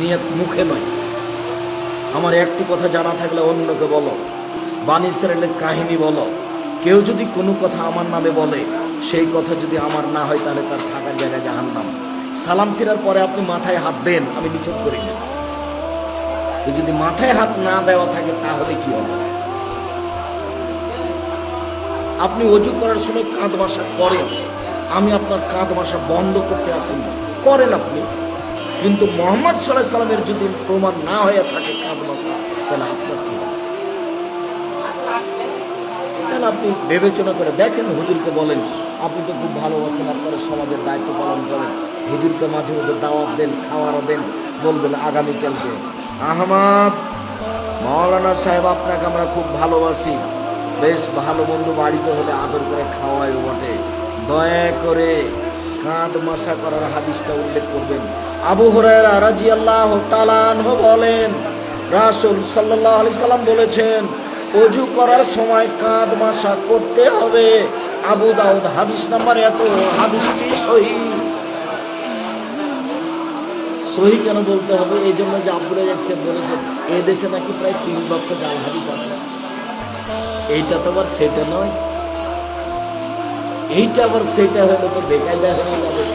নিয়ত মুখে নয়। আমার একটি কথা জানা থাকলে অন্যকে বলো। বাণী ইসরায়েলের কাহিনী বলো। কেউ যদি কোনো কথা আমার নামে বলে, সেই কথা যদি আমার না হয়, তাহলে তার থাকার জায়গায় জাহান নাম সালাম ফেরার পরে আপনি মাথায় হাত দেন, আমি নিষেধ করি না। যদি মাথায় হাত না দেওয়া থাকে, তাহলে কি হবে? আপনি অজু করার সময় কাঁধ বাসা করেন। আমি আপনার কাঁধ বাসা বন্ধ করতে আসিনি। করেন আপনি। কিন্তু মোহাম্মদ সাল্লাহ সাল্লামের যদি প্রমাণ না হয়ে থাকে কাঁধ বাসা তাহলে আপনার কি তাহলে আপনি বিবেচনা করে দেখেন, হুজুরকে বলেন, আপনি তো খুব ভালোবাসেন, আপনারা সমাজের দায়িত্ব পালন করেন। হুজুরকে মাঝে মধ্যে দাওয়াত দেন, খাওয়ারও দেন, বলবেন আগামীকালকে আহমদ, মাওলানা সাহেব, আপনাকে আমরা খুব ভালোবাসি। বেশ ভালো বন্ধু, বাড়িতে হলে আদর করে খাওয়াই বটে। দয়া করে কাঁধ মাসা করার হাদিসটা উল্লেখ করবেন। আবু হুরায়রা রাজিয়াল্লাহু তাআলা আনহু বলেন, রাসূল সাল্লাম বলেছেন অজু করার সময় কাঁধ মাসা করতে হবে। আবু দাউদ হাদিস নাম্বার এত, হাদিসটি সহি। সহি কেন বলতে হবে? এই জন্য যে আব্দুল রাজাক বলেছেন এই দেশে নাকি প্রায় তিন লক্ষ জাল হাদিস আছে। এইটা তো আবার সেটা নয়। এইটা আবার সেটা হলে তো বেকায়দা হয়ে যাবে।